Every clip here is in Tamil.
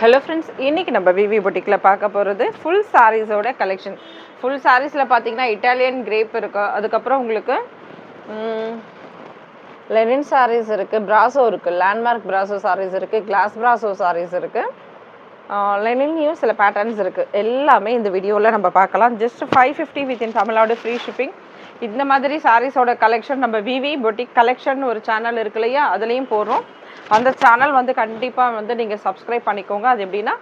ஹலோ ஃப்ரெண்ட்ஸ் இன்னைக்கு நம்ம விவி பொட்டிக்கில் பார்க்க போகிறது ஃபுல் சாரீஸோட கலெக்ஷன் ஃபுல் சாரீஸில் பார்த்தீங்கன்னா இட்டாலியன் கிரேப் இருக்கு. அதுக்கப்புறம் உங்களுக்கு லெனின் சாரீஸ் இருக்குது பிராசோ இருக்குது லேண்ட்மார்க் பிராசோ சாரீஸ் இருக்குது கிளாஸ் பிராசோ சாரீஸ் இருக்குது லெனின்லேயும் சில பேட்டர்ன்ஸ் இருக்குது எல்லாமே இந்த வீடியோவில் நம்ம பார்க்கலாம். Just five fifty within Tamil Nadu free shipping இந்த மாதிரி சாரீஸோட கலெக்ஷன் நம்ம விவி பொட்டிக் கலெக்ஷன் ஒரு சேனல் இருக்கு இல்லையா? அதுலேயும் போடுறோம். அந்த சேனல் வந்து கண்டிப்பாக வந்து நீங்கள் சப்ஸ்கிரைப் பண்ணிக்கோங்க. அது எப்படின்னா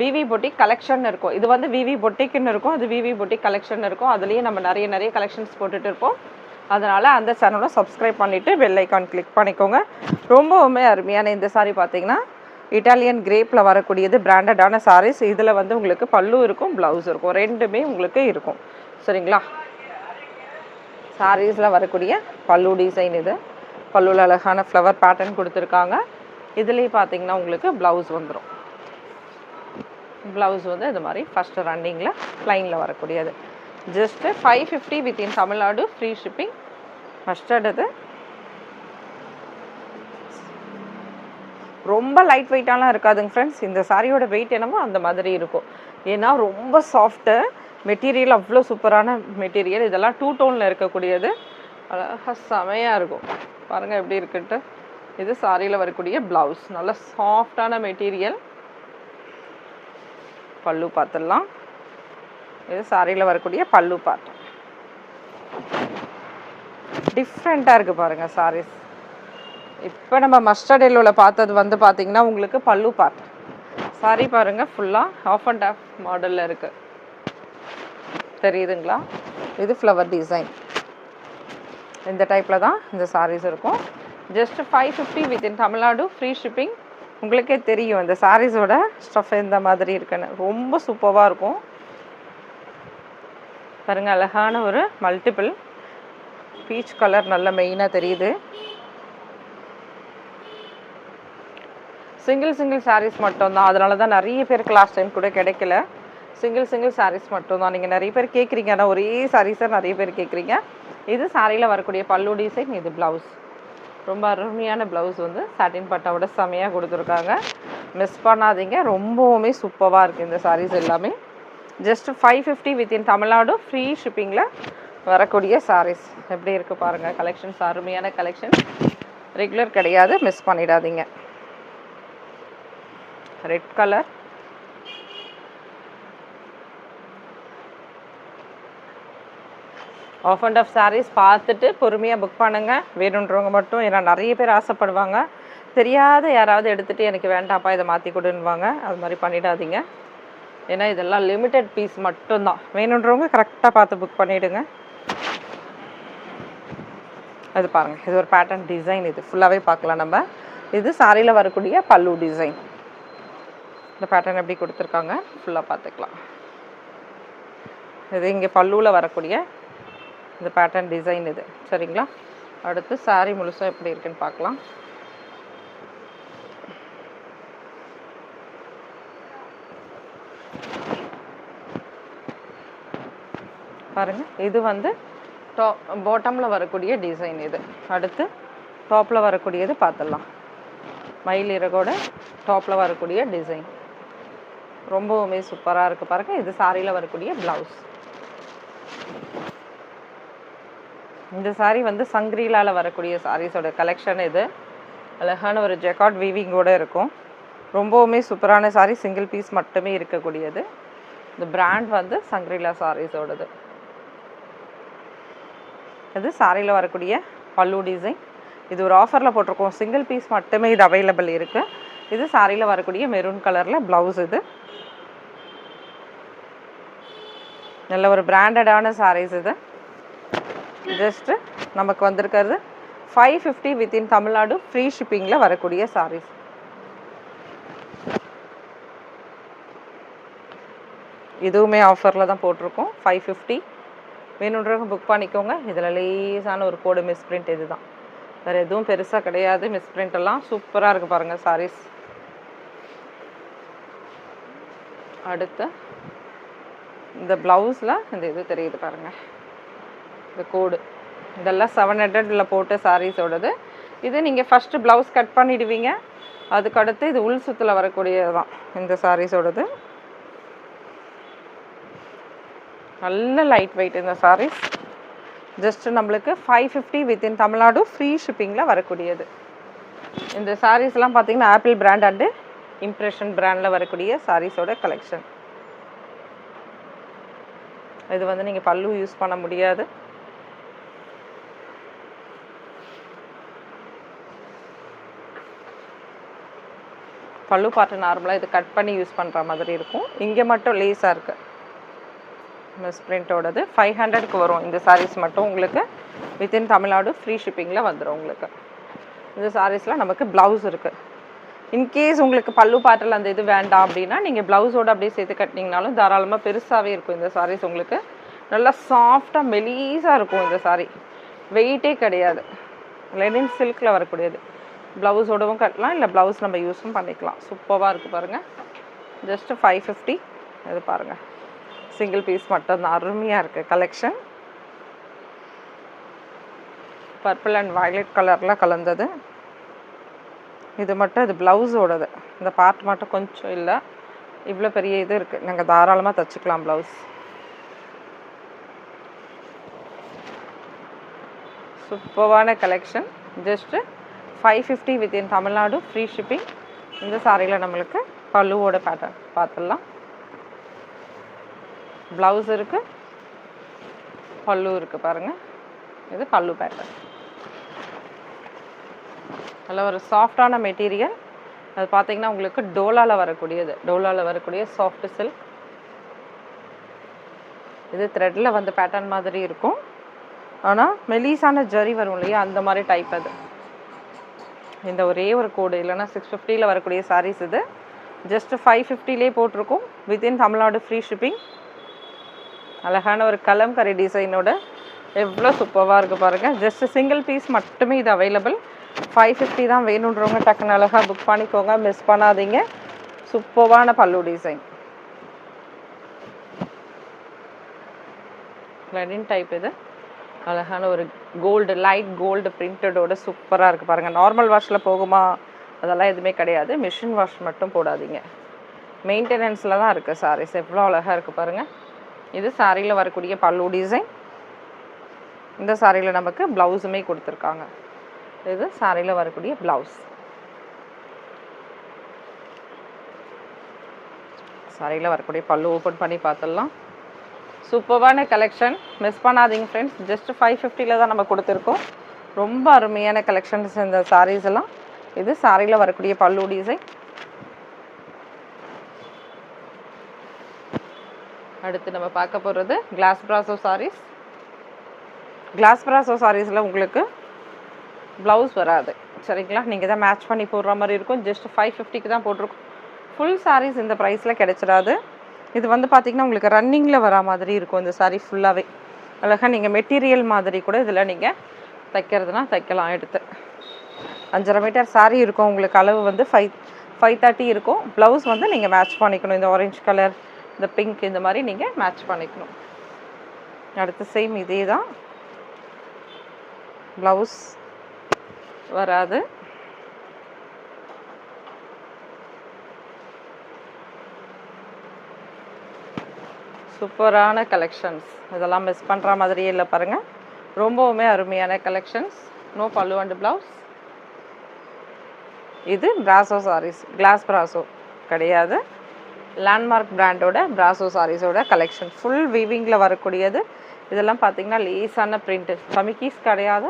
விவி பொட்டிக் கலெக்ஷன் இருக்கும். இது வந்து விவி பொட்டிக்னு இருக்கும். அது விவி பொட்டிக் கலெக்ஷன் இருக்கும். அதுலேயும் நம்ம நிறைய நிறைய கலெக்ஷன்ஸ் போட்டுட்டு இருப்போம். அதனால் அந்த சேனலை சப்ஸ்கிரைப் பண்ணிவிட்டு பெல் ஐக்கான் கிளிக் பண்ணிக்கோங்க. ரொம்பவுமே அருமையான இந்த சாரி பார்த்தீங்கன்னா இட்டாலியன் கிரேப்பில் வரக்கூடியது பிராண்டடான சாரீஸ் இதில் வந்து உங்களுக்கு பல்லு இருக்கும் ப்ளவுஸ் இருக்கும். ரெண்டுமே உங்களுக்கு இருக்கும். சரிங்களா? சாரீஸில் வரக்கூடிய பல்லு டிசைன் இது. பல்லுவில் அழகான ஃப்ளவர் பேட்டர்ன் கொடுத்துருக்காங்க. இதுலேயும் பார்த்தீங்கன்னா உங்களுக்கு ப்ளவுஸ் வந்துடும் ப்ளவுஸ் வந்து இது மாதிரி ஃபஸ்ட்டு ரன்னிங்கில் லைனில் வரக்கூடியது. Just five fifty within Tamil Nadu free shipping mustard இது. ரொம்ப லைட் வெயிட்டாலாம் இருக்காதுங்க ஃப்ரெண்ட்ஸ் இந்த சாரியோட வெயிட் என்னமோ அந்த மாதிரி இருக்கும். ஏன்னா ரொம்ப சாஃப்ட்டு மெட்டீரியல் அவ்வளோ சூப்பரான மெட்டீரியல். இதெல்லாம் டூ டோனில் இருக்கக்கூடியது. அழகாக செமையாக இருக்கும். பாருங்கள் எப்படி இருக்குன்ட்டு. இது சாரியில் வரக்கூடிய ப்ளவுஸ் நல்ல சாஃப்டான மெட்டீரியல். பல்லு பார்த்துடலாம். இது சாரியில் வரக்கூடிய பல்லு பார்ட் டிஃப்ரெண்ட்டாக இருக்குது பாருங்கள் சாரீஸ் இப்போ நம்ம மஸ்டர்ட் எல்லோவில் பார்த்தது வந்து பார்த்தீங்கன்னா உங்களுக்கு பல்லு பார்ட் சாரி பாருங்கள் ஃபுல்லாக ஆஃப் அண்ட் ஆஃப் மாடலில் இருக்குது தெரியுதுங்களா? இது ஃப்ளவர் டிசைன் இந்த டைப்பில் தான் இந்த சாரீஸ் இருக்கும். Just five fifty within Tamil Nadu free shipping உங்களுக்கே தெரியும் இந்த சாரீஸோட ஸ்டஃப் இந்த மாதிரி இருக்குன்னு. ரொம்ப சூப்பராக இருக்கும். பாருங்க அழகான ஒரு மல்டிபிள் பீச் கலர் நல்ல மெயினாக தெரியுது. சிங்கிள் சிங்கிள் சாரீஸ் மட்டும்தான். அதனால தான் நிறைய பேருக்கு லாஸ்ட் டைம் கூட கிடைக்கல. சிங்கிள் சிங்கிள் சாரீஸ் மட்டும்தான் நீங்கள் நிறைய பேர் கேட்குறீங்க ஆனால் ஒரே சாரீஸை நிறைய பேர் கேட்குறீங்க இது சாரியில் வரக்கூடிய பல்லு டிசைன் இது ப்ளவுஸ் ரொம்ப அருமையான ப்ளவுஸ் வந்து சாட்டின் பட்டாவோட செமையாக கொடுத்துருக்காங்க. மிஸ் பண்ணாதீங்க. ரொம்பவுமே சூப்பராக இருக்குது இந்த சாரீஸ் எல்லாமே. Just five fifty within Tamil Nadu free ஷிப்பிங்கில் வரக்கூடிய சாரீஸ் எப்படி இருக்குது பாருங்கள் கலெக்ஷன்ஸ் அருமையான கலெக்ஷன் ரெகுலர் கிடையாது. மிஸ் பண்ணிடாதீங்க. Red colour half and half sarees பார்த்துட்டு பொறுமையாக புக் பண்ணுங்கள் வேணுன்றவங்க மட்டும் ஏன்னா நிறைய பேர் ஆசைப்படுவாங்க. தெரியாத யாராவது எடுத்துகிட்டு எனக்கு வேண்டாம்ப்பா இதை மாற்றி கொடுன்னுவாங்க. அது மாதிரி பண்ணிடாதீங்க. ஏன்னா இதெல்லாம் லிமிட்டட் பீஸ் மட்டும்தான். வேணுன்றவங்க கரெக்டாக பார்த்து புக் பண்ணிவிடுங்க அது பாருங்கள் இது ஒரு பேட்டர்ன் டிசைன் இது ஃபுல்லாகவே பார்க்கலாம் நம்ம. இது சாரியில் வரக்கூடிய பல்லு டிசைன் இந்த பேட்டர்ன் எப்படி கொடுத்துருக்காங்க? ஃபுல்லாக பார்த்துக்கலாம். இது இங்கே பல்லுவில் வரக்கூடிய இந்த பேட்டர்ன் டிசைன் இது. சரிங்களா? அடுத்து சாரீ முழுசாக எப்படி இருக்குன்னு பார்க்கலாம். பாருங்கள் இது வந்து டாப் பாட்டமில் வரக்கூடிய டிசைன் இது. அடுத்து டாப்பில் வரக்கூடியது பார்த்துடலாம். மயில் இறகோட டாப்பில் வரக்கூடிய டிசைன் ரொம்பவுமே சூப்பராக இருக்குது பாருங்கள் இது சாரியில் வரக்கூடிய ப்ளவுஸ் இந்த சாரீ வந்து சங்கிரீலாவில் வரக்கூடிய சாரீஸோட கலெக்ஷன் இது. அழகான ஒரு ஜெக்காட் வீவிங்கோட இருக்கும். ரொம்பவுமே சூப்பரான சாரீ சிங்கிள் பீஸ் மட்டுமே இருக்கக்கூடியது. இந்த பிராண்ட் வந்து சங்கிரீலா சாரீஸோடது இது சாரியில் வரக்கூடிய பல்லு டிசைன் இது ஒரு ஆஃபரில் போட்டிருக்கோம். சிங்கிள் பீஸ் மட்டுமே இது அவைலபிள் இருக்குது இது சாரியில் வரக்கூடிய மெரூன் கலரில் ப்ளவுஸ் இது. நல்ல ஒரு பிராண்டடான சாரீஸ் இது. ஜஸ்ட்டு நமக்கு வந்திருக்கிறது five fifty within Tamil Nadu free ஷிப்பிங்கில் வரக்கூடிய சாரீஸ் இதுவுமே ஆஃபரில் தான் போட்டிருக்கோம். ஃபைவ் ஃபிஃப்டி வேணுன்றவங்க புக் பண்ணிக்கோங்க. இதில் லேசான ஒரு கோடு மிஸ் பிரிண்ட் இது தான் வேறு எதுவும் பெருசாக கிடையாது. மிஸ் பிரிண்ட் எல்லாம் சூப்பராக இருக்குது பாருங்கள் சாரீஸ் அடுத்து இந்த ப்ளவுஸில் இந்த இது தெரியுது பாருங்கள் இந்த கோடு இதெல்லாம் செவன் ஹண்ட்ரடில் போட்டு சாரீஸோடது இது நீங்கள் ஃபஸ்ட்டு ப்ளவுஸ் கட் பண்ணிடுவீங்க. அதுக்கடுத்து இது உள் சுத்தில் வரக்கூடியது தான் இந்த சாரீஸோடது நல்ல லைட் வெயிட் இந்த சாரீஸ் ஜஸ்ட் நம்மளுக்கு five fifty within Tamil Nadu free ஷிப்பிங்கில் வரக்கூடியது. இந்த சாரீஸ்லாம் பார்த்தீங்கன்னா ஆப்பிள் பிராண்ட் அண்டு இம்ப்ரெஷன் பிராண்டில் வரக்கூடிய சாரீஸோட கலெக்ஷன் இது வந்து நீங்கள் பல்லு யூஸ் பண்ண முடியாது. பல்லு பாட்டு நார்மலாக இது கட் பண்ணி யூஸ் பண்ணுற மாதிரி இருக்கும். இங்கே மட்டும் லேஸாக இருக்குது மிஸ் பிரிண்ட்டோடது ஃபைவ் ஹண்ட்ரட்க்கு வரும். இந்த சாரீஸ் மட்டும் உங்களுக்கு வித்தின் தமிழ்நாடு ஃப்ரீ ஷிப்பிங்கில் வந்துடும் உங்களுக்கு. இந்த சாரீஸில் நமக்கு ப்ளவுஸ் இருக்குது இன்கேஸ் உங்களுக்கு பல்லு பாட்டில் அந்த இது வேண்டாம் அப்படின்னா நீங்கள் ப்ளவுஸோடு அப்படியே சேர்த்து கட்டினீங்கனாலும் தாராளமாக பெருசாகவே இருக்கும் இந்த சாரீஸ் உங்களுக்கு. நல்லா சாஃப்டாக மெலீஸாக இருக்கும் இந்த சாரீ வெயிட்டே கிடையாது. லெனின் சில்கில் வரக்கூடியது. ப்ளவுஸோடவும் கட்டலாம் இல்லை ப்ளவுஸ் நம்ம யூஸும் பண்ணிக்கலாம். சூப்பராக இருக்குது பாருங்கள் ஜஸ்ட்டு ஃபைவ் ஃபிஃப்டி இது பாருங்கள் சிங்கிள் பீஸ் மட்டும்தான். அருமையாக இருக்குது கலெக்ஷன் பர்பிள் அண்ட் வயலட் கலரில் கலந்தது. இது மட்டும் இது ப்ளவுஸோடது. இந்த பார்ட் மட்டும் கொஞ்சம் இல்லை. இவ்வளோ பெரிய இது இருக்குது நாங்கள் தாராளமாக தச்சுக்கலாம் ப்ளவுஸ். சூப்பரான collection just five fifty within Tamil Nadu free shipping இந்த சாரியில் நம்மளுக்கு பல்லுவோட பேட்டர்ன் பார்த்துடலாம். ப்ளவுஸ் இருக்குது பல்லு இருக்குது பாருங்கள் இது பல்லு பேட்டர்ன் நல்ல ஒரு சாஃப்டான மெட்டீரியல் அது பார்த்தீங்கன்னா உங்களுக்கு டோலாவில் வரக்கூடியது. டோலாவில் வரக்கூடிய சாஃப்ட் சில்க் இது த்ரெட்டில் வந்து பேட்டர்ன் மாதிரி இருக்கும். ஆனால் மெலீஸான ஜரி வரும் இல்லையா? அந்த மாதிரி டைப் அது. இந்த ஒரே ஒரு கோடு இல்லைன்னா சிக்ஸ் ஃபிஃப்டியில் வரக்கூடிய சாரீஸ் இது. ஜஸ்ட் ஃபைவ் ஃபிஃப்டிலே போட்டிருக்கோம். வித்தின் தமிழ்நாடு ஃப்ரீ ஷிப்பிங் அழகான ஒரு கலம்கரி டிசைனோட எவ்வளோ சூப்பராக இருக்குது பாருங்கள் ஜஸ்ட் சிங்கிள் பீஸ் மட்டுமே இது அவைலபிள் ஃபைவ் ஃபிஃப்டி தான் வேணுன்றவங்க டக்குன்னு அழகாக புக் பண்ணிக்கோங்க. மிஸ் பண்ணாதீங்க. சூப்பரான பல்லு டிசைன் லெனின் டைப் இது. அழகான ஒரு கோல்டு லைட் கோல்டு பிரிண்டடோட சூப்பராக இருக்குது பாருங்கள் நார்மல் வாஷில் போகுமா? அதெல்லாம் எதுவுமே கிடையாது. மிஷின் வாஷ் மட்டும் போடாதீங்க. மெயின்டெனன்ஸில் தான் இருக்குது சாரீஸ் எவ்வளோ அழகாக இருக்குது பாருங்கள் இது சாரியில் வரக்கூடிய பல்லு டிசைன் இந்த சாரியில் நமக்கு ப்ளவுஸுமே கொடுத்துருக்காங்க. இது சாரியில் வரக்கூடிய ப்ளவுஸ் சாரியில் வரக்கூடிய பல்லு ஓப்பன் பண்ணி பார்த்துடலாம். சூப்பரான கலெக்ஷன் மிஸ் பண்ணாதீங்க ஃப்ரெண்ட்ஸ் ஜஸ்ட் ஃபைவ் ஃபிஃப்டியில் தான் நம்ம கொடுத்துருக்கோம். ரொம்ப அருமையான கலெக்ஷன்ஸ் இந்த சாரீஸ் எல்லாம். இது சாரியில் வரக்கூடிய பல்லு டிசைன் அடுத்து நம்ம பார்க்க போகிறது glass brasso sarees glass brasso சாரீஸில் உங்களுக்கு ப்ளவுஸ் வராது. சரிங்களா? நீங்கள் தான் மேட்ச் பண்ணி போடுற மாதிரி இருக்கும். ஜஸ்ட் ஃபைவ் ஃபிஃப்டிக்கு தான் போட்டிருக்கோம். ஃபுல் சாரீஸ் இந்த ப்ரைஸில் கிடைச்சிடாது. இது வந்து பார்த்திங்கன்னா உங்களுக்கு ரன்னிங்கில் வரா மாதிரி இருக்கும். இந்த சாரீ ஃபுல்லாகவே அழகாக நீங்கள் மெட்டீரியல் மாதிரி கூட இதில் நீங்கள் தைக்கிறதுனா தைக்கலாம் எடுத்து. அஞ்சரை மீட்டர் சாரீ இருக்கும். உங்களுக்கு அளவு வந்து ஃபைவ் ஃபைவ் தேர்ட்டி இருக்கும். ப்ளவுஸ் வந்து நீங்கள் மேட்ச் பண்ணிக்கணும். இந்த ஆரஞ்சு கலர் இந்த பிங்க் இந்த மாதிரி நீங்கள் மேட்ச் பண்ணிக்கணும். அடுத்து சேம் இதே தான் ப்ளவுஸ் வராது. சூப்பரான கலெக்ஷன்ஸ் இதெல்லாம் மிஸ் பண்ணுற மாதிரியே இல்லை பாருங்கள் ரொம்பவுமே அருமையான collections no pallu and blouse இது பிராசோ சாரீஸ் கிளாஸ் பிராசோ கிடையாது. லேண்ட்மார்க் பிராண்டோட பிராசோ சாரீஸோட கலெக்ஷன் ஃபுல் வீவிங்கில் வரக்கூடியது. இதெல்லாம் பார்த்திங்கன்னா லேஸான பிரிண்ட்டு சமிக்கீஸ் கிடையாது.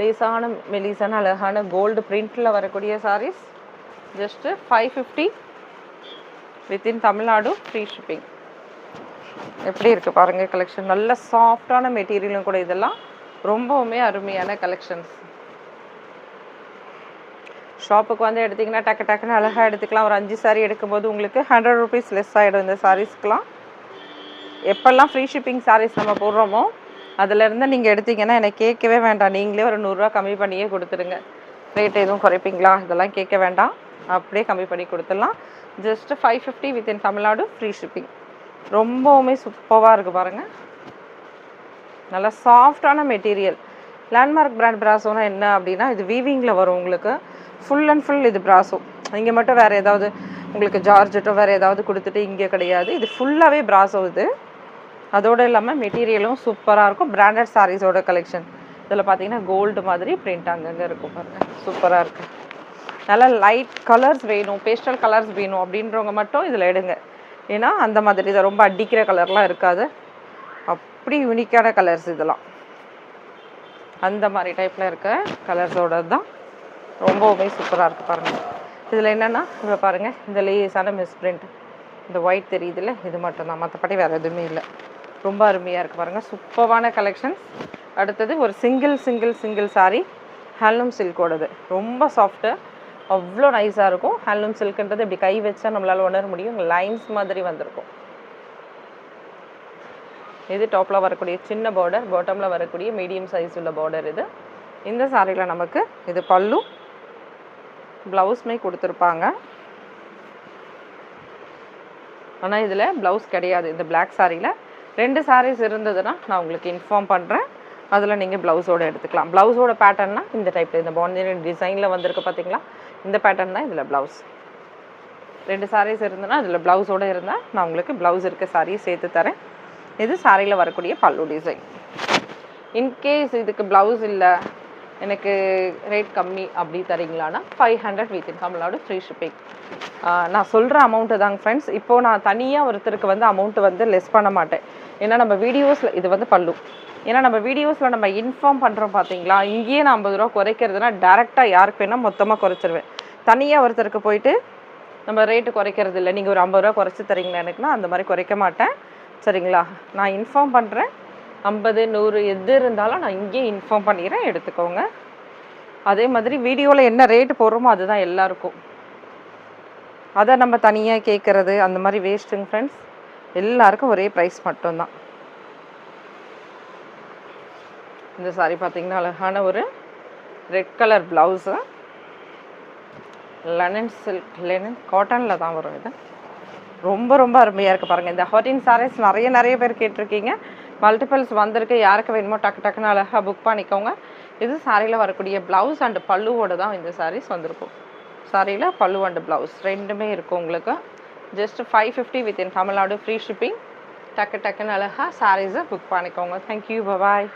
லேஸான மெலிசான அழகான கோல்டு பிரிண்ட்டில் வரக்கூடிய sarees just five fifty within Tamil Nadu free shipping எப்படி இருக்குது பாருங்கள் கலெக்ஷன் நல்ல சாஃப்டான மெட்டீரியலும் கூட இதெல்லாம். ரொம்பவுமே அருமையான கலெக்ஷன்ஸ் ஷாப்புக்கு வந்து எடுத்திங்கன்னா டக்கு டக்குன்னு அழகாக எடுத்துக்கலாம். ஒரு அஞ்சு சாரீ எடுக்கும்போது உங்களுக்கு ஹண்ட்ரட் ருபீஸ் லெஸ் ஆகிடும் இந்த சாரீஸ்க்கெலாம் எப்போல்லாம் ஃப்ரீ ஷிப்பிங் சாரீஸ் நம்ம போடுறோமோ அதிலேருந்து நீங்கள் எடுத்தீங்கன்னா எனக்கு கேட்கவே வேண்டாம். நீங்களே ஒரு நூறுரூவா கம்மி பண்ணியே கொடுத்துருங்க. ரேட் எதுவும் குறைப்பீங்களா? இதெல்லாம் கேட்க வேண்டாம். அப்படியே கம்மி பண்ணி கொடுத்துடலாம். Just five fifty within Tamil Nadu free shipping ரொம்பவுமே சூப்பராக இருக்குது பாருங்கள் நல்லா சாஃப்டான மெட்டீரியல் லேண்ட்மார்க் பிராண்ட் பிராசோனா என்ன அப்படின்னா இது வீவிங்கில் வரும் உங்களுக்கு. ஃபுல் அண்ட் ஃபுல் இது பிராசோ இங்கே மட்டும் வேறு ஏதாவது உங்களுக்கு ஜார்ஜெட்டோ வேறு ஏதாவது கொடுத்துட்டு இங்கே கிடையாது. இது ஃபுல்லாகவே பிராசோ இது. அதோடு இல்லாமல் மெட்டீரியலும் சூப்பராக இருக்கும். பிராண்டட் சாரீஸோட கலெக்ஷன் இதில் பார்த்தீங்கன்னா கோல்டு மாதிரி பிரிண்ட் அங்கங்கே இருக்கும் பாருங்கள் சூப்பராக இருக்குது நல்லா லைட் கலர்ஸ் வேணும் பேஸ்டல் கலர்ஸ் வேணும் அப்படின்றவங்க மட்டும் இதில் எடுங்க. ஏன்னா அந்த மாதிரி இதை ரொம்ப அடிக்கிற கலர்லாம் இருக்காது. அப்படி யூனிக்கான கலர்ஸ் இதெல்லாம். அந்த மாதிரி டைப்பில் இருக்க கலர்ஸோட தான். ரொம்பவுமே சூப்பராக இருக்குது பாருங்கள் இதில் என்னென்னா இப்போ பாருங்கள் இந்த லேஸான மிஸ் பிரிண்ட் இந்த ஒயிட் தெரியுதுல்ல இது மட்டும்தான் மற்றபடி வேறு எதுவுமே இல்லை. ரொம்ப அருமையாக இருக்குது பாருங்கள் சூப்பரான கலெக்ஷன்ஸ் அடுத்தது ஒரு single single single saree handloom சில்கோடது ரொம்ப சாஃப்ட்டு அவ்வளோ நைஸாக இருக்கும். ஹேண்ட்லூம் சில்க்ன்றது இப்படி கை வச்சா நம்மளால் உணர முடியும். லைன்ஸ் மாதிரி வந்திருக்கும். இது டாப்பில் வரக்கூடிய சின்ன பார்டர் பாட்டமில் வரக்கூடிய மீடியம் சைஸ் உள்ள பார்டர் இது. இந்த சாரியில் நமக்கு இது பல்லு ப்ளவுஸுமே கொடுத்துருப்பாங்க. ஆனால் இதில் ப்ளவுஸ் கிடையாது. இந்த பிளாக் சாரியில் ரெண்டு சாரீஸ் இருந்ததுன்னா நான் உங்களுக்கு இன்ஃபார்ம் பண்ணுறேன் அதில் நீங்கள் ப்ளவுஸோட எடுத்துக்கலாம். ப்ளவுஸோட பேட்டர்னால் இந்த டைப்பில் இந்த பாண்டியன் டிசைனில் வந்திருக்கு பார்த்தீங்களா இந்த பேட்டர்ன் தான் இதில் ப்ளவுஸ் ரெண்டு சாரீஸ் இருந்ததுன்னா அதில் ப்ளவுஸோட இருந்தால் நான் உங்களுக்கு ப்ளவுஸ் இருக்க சாரியை சேர்த்து தரேன். இது சாரியில் வரக்கூடிய பல்லு டிசைன் இன்கேஸ் இதுக்கு ப்ளவுஸ் இல்லை எனக்கு ரேட் கம்மி அப்படி தரீங்களான்னா five hundred within Tamil Nadu free shipping நான் சொல்கிற அமௌண்ட்டு தாங்க ஃப்ரெண்ட்ஸ் இப்போது நான் தனியாக ஒருத்தருக்கு வந்து அமௌண்ட்டு வந்து லெஸ் பண்ண மாட்டேன். ஏன்னா நம்ம வீடியோஸில் இது வந்து பல்லு. ஏன்னா நம்ம வீடியோஸில் நம்ம இன்ஃபார்ம் பண்ணுறோம் பார்த்தீங்களா இங்கேயே நான் ஐம்பது ரூபா குறைக்கிறதுனா டேரெக்டாக யாருக்கு வேணால் மொத்தமாக குறைச்சிருவேன். தனியாக ஒருத்தருக்கு போயிட்டு நம்ம ரேட்டு குறைக்கிறது இல்லை நீங்கள் ஒரு ஐம்பது ரூபா குறைச்சி தரீங்களா எனக்குன்னா அந்த மாதிரி குறைக்க மாட்டேன். சரிங்களா? நான் இன்ஃபார்ம் பண்ணுறேன் ஐம்பது நூறு எது இருந்தாலும் நான் இங்கேயே இன்ஃபார்ம் பண்ணிடுறேன் எடுத்துக்கோங்க. அதே மாதிரி வீடியோவில் என்ன ரேட்டு போடுறோமோ அதுதான் எல்லாருக்கும். அதை நம்ம தனியாக கேட்குறது அந்த மாதிரி வேஸ்ட்டுங்க ஃப்ரெண்ட்ஸ் எல்லாருக்கும் ஒரே ப்ரைஸ் மட்டும்தான். இந்த சாரி பார்த்திங்கன்னா அழகான ஒரு red colour blouse linen silk linen காட்டனில் தான் வரும் இது. ரொம்ப ரொம்ப அருமையாக இருக்குது பாருங்கள் இந்த ஹாட்டின் சாரீஸ் நிறைய நிறைய பேர் கேட்டிருக்கீங்க. மல்டிபிள்ஸ் வந்திருக்கு. யாருக்கு வேணுமோ டக்கு டக்குன்னு அழகாக புக் பண்ணிக்கோங்க. இது சாரியில் வரக்கூடிய ப்ளவுஸ் அண்டு பல்லுவோட தான் இந்த சாரீஸ் வந்திருக்கும். சாரியில் பல்லு அண்டு ப்ளவுஸ் ரெண்டுமே இருக்கும் உங்களுக்கு. Just five fifty within Tamil Nadu free shipping டக்கு டக்குன்னு அழகாக சாரீஸை புக் பண்ணிக்கோங்க. Thank you bye